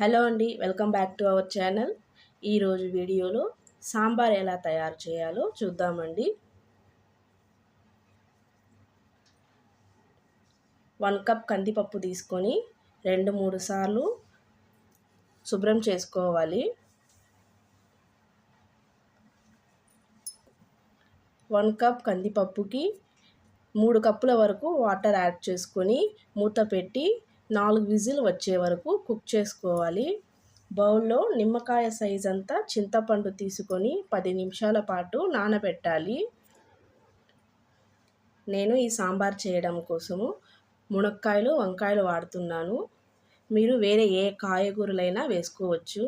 Hello అండి welcome back to our channel. ఈరోజు వీడియోలో సాంబార్ ఎలా తయారు చేయాలో చూద్దామండి. వన్ కప్ కందిపప్పు తీసుకొని రెండు మూడు సార్లు శుభ్రం చేసుకోవాలి. వన్ కప్ కందిపప్పుకి మూడు కప్పుల వరకు వాటర్ యాడ్ చేసుకొని మూత పెట్టి నాలుగు విజిల్ వచ్చే వరకు కుక్ చేసుకోవాలి. బౌల్లో నిమ్మకాయ సైజ్ అంతా చింతపండు తీసుకొని పది నిమిషాల పాటు నానబెట్టాలి. నేను ఈ సాంబార్ చేయడం కోసము మునక్కాయలు వంకాయలు వాడుతున్నాను. మీరు వేరే ఏ కాయగూరలైనా వేసుకోవచ్చు.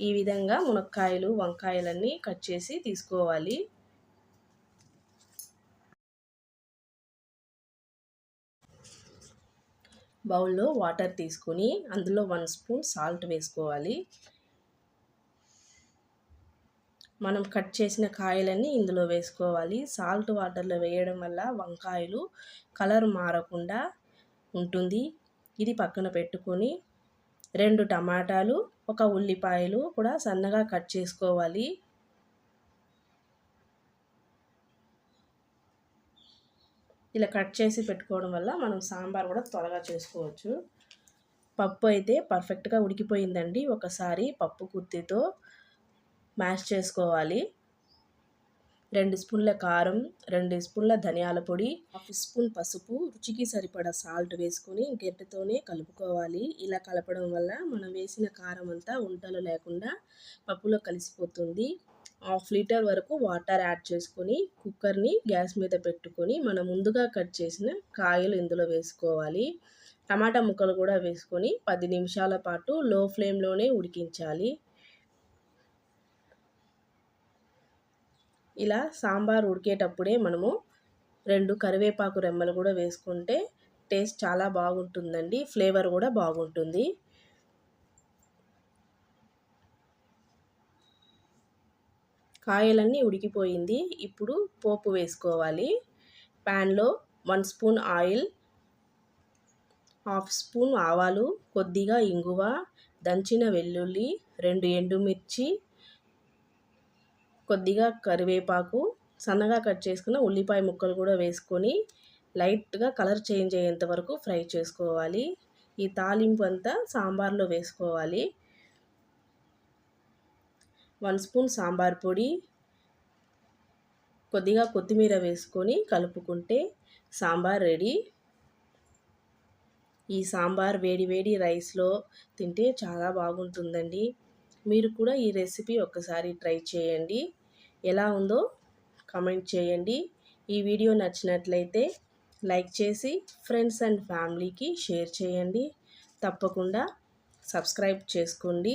ఈ విధంగా మునక్కాయలు వంకాయలన్నీ కట్ చేసి తీసుకోవాలి. బౌల్లో వాటర్ తీసుకొని అందులో వన్ స్పూన్ సాల్ట్ వేసుకోవాలి. మనం కట్ చేసిన కాయలన్నీ ఇందులో వేసుకోవాలి. సాల్ట్ వాటర్లో వేయడం వల్ల వంకాయలు కలర్ మారకుండా ఉంటుంది. ఇది పక్కన పెట్టుకొని రెండు టమాటాలు ఒక ఉల్లిపాయలు కూడా సన్నగా కట్ చేసుకోవాలి. ఇలా కట్ చేసి పెట్టుకోవడం వల్ల మనం సాంబార్ కూడా త్వరగా చేసుకోవచ్చు. పప్పు అయితే పర్ఫెక్ట్గా ఉడికిపోయిందండి. ఒకసారి పప్పు కుర్తితో మ్యాష్ చేసుకోవాలి. రెండు స్పూన్ల కారం రెండు స్పూన్ల ధనియాల పొడి హాఫ్ స్పూన్ పసుపు రుచికి సరిపడా సాల్ట్ వేసుకొని గెట్టతోనే కలుపుకోవాలి. ఇలా కలపడం వల్ల మనం వేసిన కారం అంతా ఉంటలు లేకుండా పప్పులో కలిసిపోతుంది. హాఫ్ లీటర్ వరకు వాటర్ యాడ్ చేసుకొని కుక్కర్ని గ్యాస్ మీద పెట్టుకొని మనం ముందుగా కట్ చేసిన కాయలు ఇందులో వేసుకోవాలి. టమాటా ముక్కలు కూడా వేసుకొని పది నిమిషాల పాటు లో ఫ్లేమ్లోనే ఉడికించాలి. ఇలా సాంబార్ ఉడికేటప్పుడే మనము రెండు కరివేపాకు రెమ్మలు కూడా వేసుకుంటే టేస్ట్ చాలా బాగుంటుందండి. ఫ్లేవర్ కూడా బాగుంటుంది. కాయలన్నీ ఉడికిపోయింది. ఇప్పుడు పోపు వేసుకోవాలి. ప్యాన్లో one spoon oil half spoon ఆవాలు కొద్దిగా ఇంగువ దంచిన వెల్లుల్లి రెండు ఎండుమిర్చి కొద్దిగా కరివేపాకు సన్నగా కట్ చేసుకున్న ఉల్లిపాయ ముక్కలు కూడా వేసుకొని లైట్గా కలర్ చేంజ్ అయ్యేంత వరకు ఫ్రై చేసుకోవాలి. ఈ తాలింపు అంతా సాంబార్లో వేసుకోవాలి. వన్ స్పూన్ సాంబార్ పొడి కొద్దిగా కొత్తిమీర వేసుకొని కలుపుకుంటే సాంబార్ రెడీ. ఈ సాంబార్ వేడి వేడి రైస్లో తింటే చాలా బాగుంటుందండి. మీరు కూడా ఈ రెసిపీ ఒక్కసారి ట్రై చేయండి. ఎలా ఉందో కమెంట్ చేయండి. ఈ వీడియో నచ్చినట్లయితే లైక్ చేసి ఫ్రెండ్స్ అండ్ ఫ్యామిలీకి షేర్ చేయండి. తప్పకుండా సబ్స్క్రైబ్ చేసుకోండి.